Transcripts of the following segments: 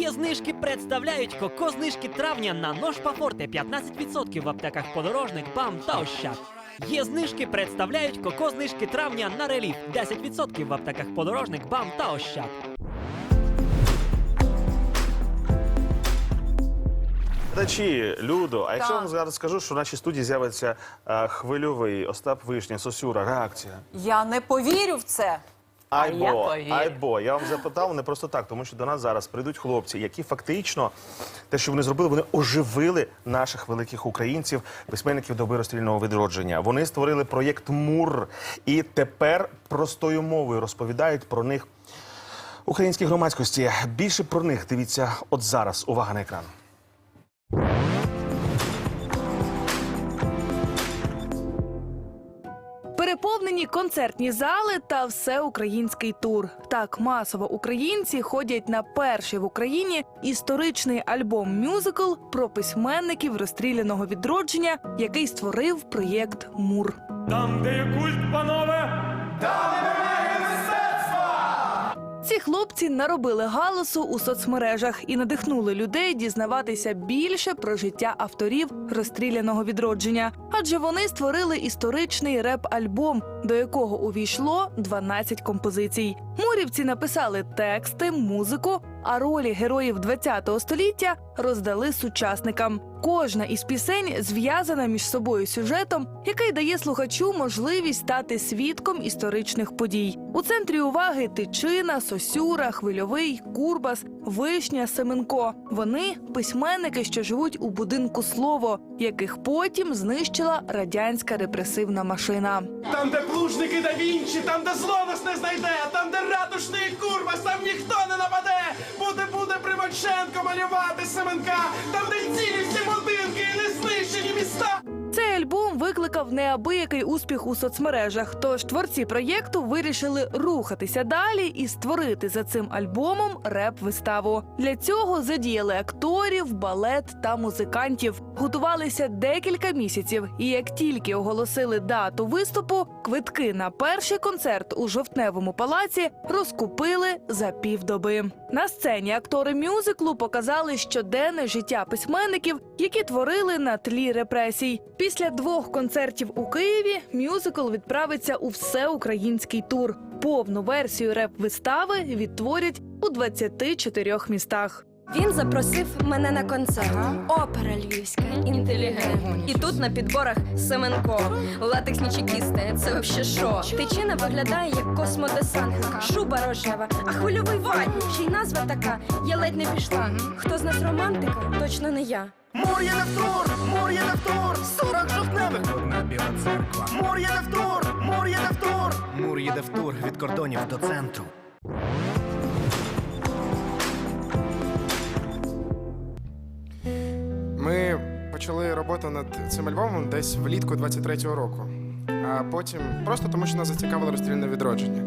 Є знижки представляють коко знижки травня на нож Пафорте 15% в аптеках подорожник, БАМ та Ощад. Є знижки представляють коко знижки травня на реліф 10% в аптеках подорожник, БАМ та Ощад. Глядачі, Людо, а якщо я вам зараз скажу, що в нашій студії з'явиться е, хвильовий Остап Вишня, Сосюра, реакція. Я не повірю в це. А я Айбо, айбо. Я вам запитав не просто так, тому що до нас зараз прийдуть хлопці, які фактично те, що вони зробили, вони оживили наших великих українців, письменників доби розстрільного відродження. Вони створили проєкт Мур і тепер простою мовою розповідають про них українській громадськості. Більше про них дивіться от зараз. Увага на екран. Концертні зали та всеукраїнський тур. Так масово українці ходять на перший в Україні історичний альбом-мюзикл про письменників розстріляного відродження, який створив проєкт Мур. Там, де культ, панове, Ці хлопці наробили галасу у соцмережах і надихнули людей дізнаватися більше про життя авторів розстріляного відродження. Адже вони створили історичний реп-альбом, до якого увійшло 12 композицій. Мурівці написали тексти, музику, а ролі героїв ХХ століття роздали сучасникам. Кожна із пісень зв'язана між собою сюжетом, який дає слухачу можливість стати свідком історичних подій. У центрі уваги Тичина, Сосюра, Хвильовий, Курбас, Вишня, Семенко. Вони письменники, що живуть у будинку слово, яких потім знищила радянська репресивна машина. там, де плужники да Вінчі, там, де зло нас не знайде, там, де ратушний курбас, там ніхто не нападе. Примаченко малювати Семенка, там, де цілі всі будинки альбом викликав неабиякий успіх у соцмережах. Тож творці проєкту вирішили рухатися далі і створити за цим альбомом реп-виставу. Для цього задіяли акторів, балет та музикантів. Готувалися декілька місяців, і як тільки оголосили дату виступу, квитки на перший концерт у жовтневому палаці розкупили за півдоби. На сцені актори мюзиклу показали щоденне життя письменників, які творили на тлі репресій. Після двох концертів у Києві мюзикл відправиться у всеукраїнський тур. Повну версію реп-вистави відтворять у 24 містах. Він запросив мене на концерт. Опера львівська, інтелігент. І тут на підборах Семенко. Латексні чекісти, це вообще шо? Тичина виглядає як космодесантника. Шуба рожева, а хвильовий ватник. Ще й назва така. Я ледь не пішла. Хто з нас романтика? Точно не я. Мур є в тур, мур є в 40 жовтневих. Одна біла церква. Мур є в тур, мур є в. Мур їде в тур від кордонів до центру. Ми почали роботу над цим альбомом десь влітку 23-го року. А потім просто тому, що нас зацікавило розстрільне відродження.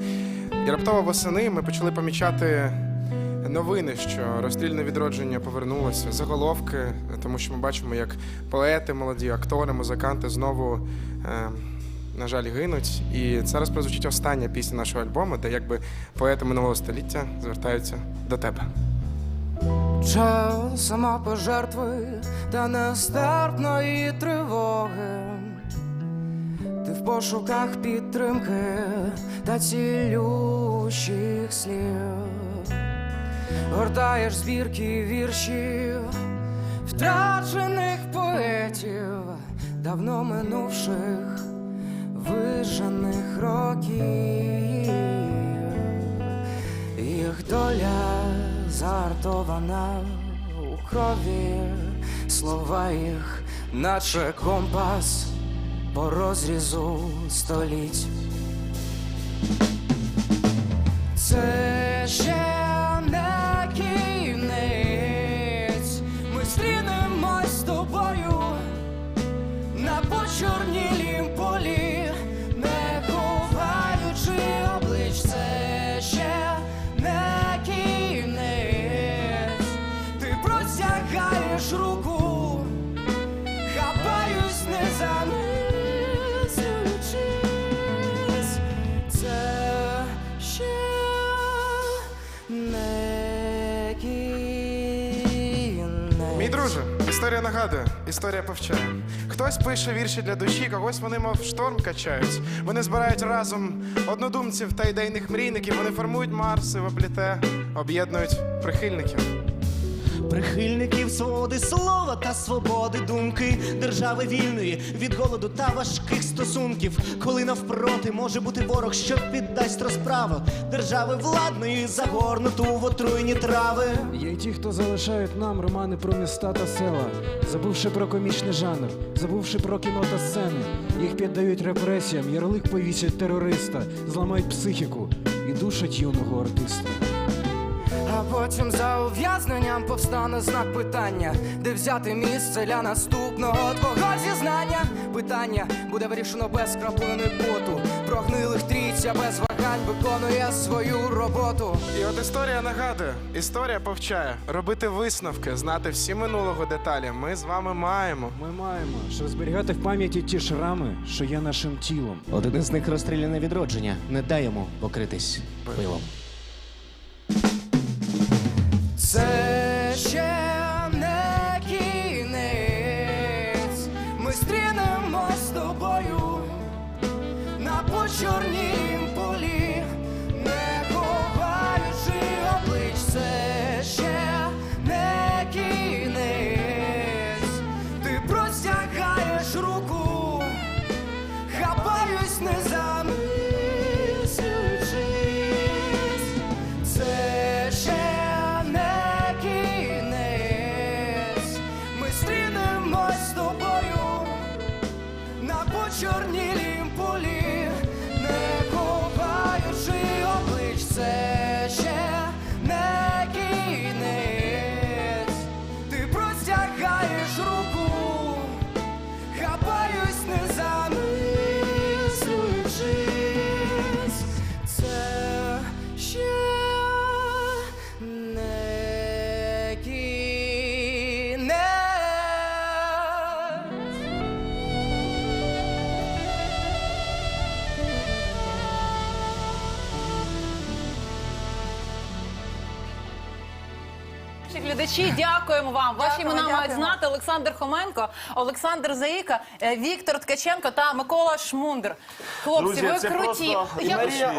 І раптово восени ми почали помічати новини, що розстрільне відродження повернулося, заголовки, тому що ми бачимо, як поети, молоді, актори, музиканти знову, е, на жаль, гинуть. І зараз прозвучить остання пісня нашого альбому, де якби поети минулого століття звертаються до тебе. Час самопожертви та нестерпної тривоги. Ти в пошуках підтримки та цілющих слів. Гортаєш збірки віршів, втрачених поетів, давно минувших вижених років. Їх доля зартована у крові, слова їх, наче компас по розрізу століть. Це ще на почорнілім полі, не ховаючи облич, ще не кінець. Ти простягаєш руку, хапаюсь, не занесуючись. Це ще не кінець. Друже, історія нагадує, історія повчає. Хтось пише вірші для душі, когось вони, мов шторм качають. Вони збирають разом однодумців та ідейних мрійників. Вони формують Марси в обліте, об'єднують прихильників. Прихильників свободи слова та свободи думки, держави вільної від голоду та важких стосунків, коли навпроти може бути ворог, що піддасть розправу держави владної, загорнуту в отруйні трави. Є й ті, хто залишають нам романи про міста та села, забувши про комічний жанр, забувши про кіно та сцени. Їх піддають репресіям, ярлик повісять терориста, зламають психіку і душать юного артиста. А потім за ув'язненням повстане знак питання, де взяти місце для наступного твого зізнання. Питання буде вирішено без краплини поту. Прогнилих трійця без вагань виконує свою роботу. І от історія нагадує, історія повчає. Робити висновки, знати всі минулого деталі. Ми з вами маємо. Ми маємо, щоб зберігати в пам'яті ті шрами, що є нашим тілом. Один із них розстріляне відродження. Не дай йому покритись пилом. Це ще не кінець. Ми стрінемось з тобою Наші глядачі, дякуємо вам. Ваші Дякуємо, імена мають знати Олександр Хоменко, Олександр Заїка, е, Віктор Ткаченко та Микола Шмундер. Хлопці, Друзі, ви це круті. просто Я Марія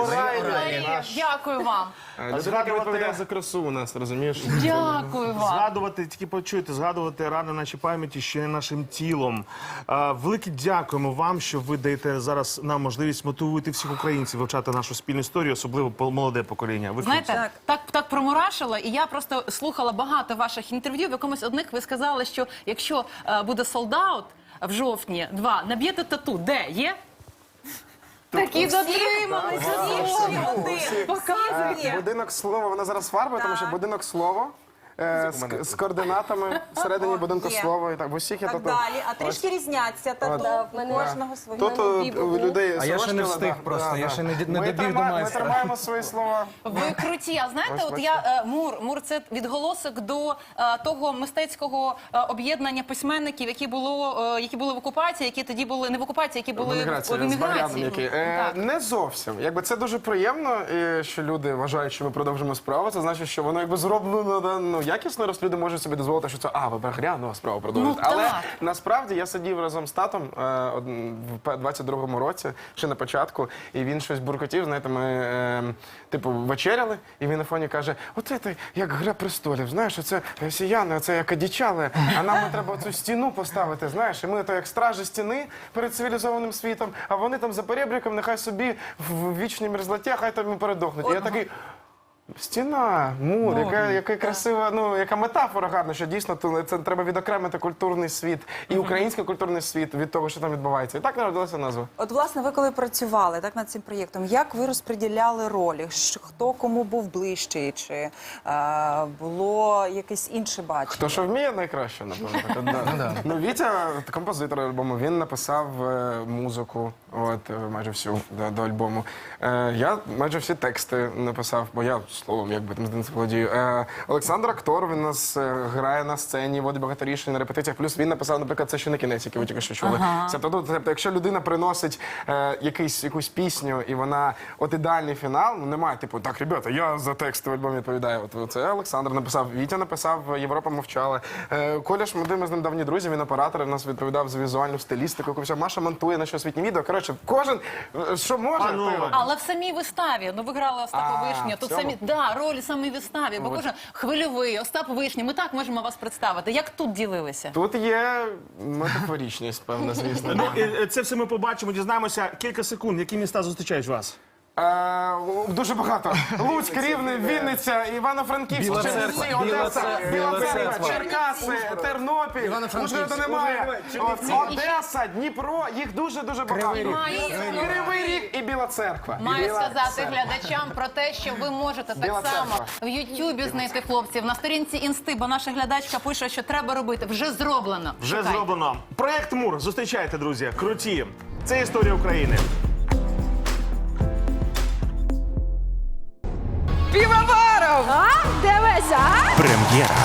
наш- Дякую вам. Людина, яка згадувати- відповідає за красу у нас, розумієш? Дякую вам. Згадувати, тільки почуйте, згадувати рани нашій пам'яті ще й нашим тілом. А, велике дякуємо вам, що ви даєте зараз нам можливість мотивувати всіх українців вивчати нашу спільну історію, особливо по- молоде покоління. Ви Знаєте, так. так промурашило, і я просто слухала багато ваших інтерв'ю. В якомусь одних ви сказали, що якщо е, буде солдаут в жовтні, два наб'єте тату, де є? Такі дотримались. всі один. Показує. Будинок слова, вона зараз фарбою, тому що будинок слова. Е, З, з координатами всередині будинку є. слова і так в усіх є Так тату. далі, а трішки різняться тату. Да, в мене- кожного. Тут е, у людей А я ще не сорочки, встиг да, просто, да, я да. ще не ді- не Ми добіг до трима- майстра. Ми тримаємо свої слова. Ви круті. А знаєте, от я е, мур. Мур це відголосок до е, того мистецького е, об'єднання письменників, які було е, які були в окупації, які тоді були не в окупації, які були В еміграції, з еміграції. Який. Е, Так. не зовсім. Якби це дуже приємно, і що люди вважають, що ми продовжимо справу. Це значить, що воно якби зроблено да, ну, якісно, раз люди можуть собі дозволити, що це а, ви прогрянула справу продовжуєте. Ну, Але так. насправді я сидів разом з татом е, в 22-му році, ще на початку, і він щось буркотів. Знаєте, ми е, типу вечеряли, і він на фоні каже: Оце ти як гра престолів. Знаєш, оце росіяни, оце як одічали, а нам треба цю стіну поставити. Знаєш, і ми то як стражі стіни перед цивілізованим світом, а вони там за перебріком, нехай собі в вічній мерзлоті, хай там і передохнуть. І я такий. Стіна, мур, яка, яка красива, ну яка метафора гарна, що дійсно то це треба відокремити культурний світ і український культурний світ від того, що там відбувається. І так народилася назва. От, власне, ви коли працювали так над цим проєктом, як ви розподіляли ролі? Що- Хто кому був ближчий? Чи е, було якесь інше бачення? Хто що вміє найкраще, напевно. так, да. Ну, Вітя, композитор альбому, він написав е, музику, От е, майже всю до, до альбому. Е, я майже всі тексти написав, бо я словом якби там з володію. Е, Олександр актор, він нас е, грає на сцені, водить багато рішень на репетиціях. Плюс він написав, наприклад, це ще не кінець, який ви тільки що чули. Це тобто, тобто, якщо людина приносить е, якийсь якусь пісню, і вона от ідеальний фінал, ну немає типу, так, ребята, я за тексти в альбомі відповідаю. От це Олександр написав, Вітя написав, Європа мовчала. Е, Коля Шмуди, ми з ним давні друзі, він оператор, він нас відповідав за візуальну стилістику. яку. Маша монтує наші освітні відео. Коротше, кожен е, що може, Панове. той. Але в самій виставі, ну ви грали Остапа А, Вишню, в тут цьому? Да, ролі саме виставі, бо кожен хвильовий, Остап Вишні. Ми так можемо вас представити. Як тут ділилися? Тут є метафорічність, певна, звісно. Ну, і, е, це все ми побачимо, дізнаємося кілька секунд. Які міста зустрічають вас? Е, дуже багато. Луцьк, Рівне, Вінниця, Івано-Франківськ, Чернівці, Одеса, Біла Церква, Черкаси, Тернопіль, Ужгорода немає. От, Одеса, Дніпро, їх дуже-дуже багато. Кривий Ріг і Біла Церква. Маю Біла сказати Церква. глядачам про те, що ви можете Біла так само церква. в Ютубі знайти хлопців на сторінці інсти, бо наша глядачка пише, що треба робити. Вже зроблено. Вже Шукайте. зроблено. Проект Мур. Зустрічайте, друзі. Круті. Це історія України. Прем'єра.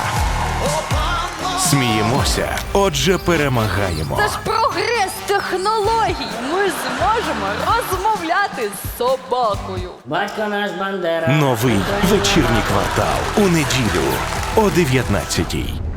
Сміємося, отже, перемагаємо. Це ж прогрес технологій. Ми зможемо розмовляти з собакою. Батько наш Бандера. Новий вечірній квартал у неділю о 19-й.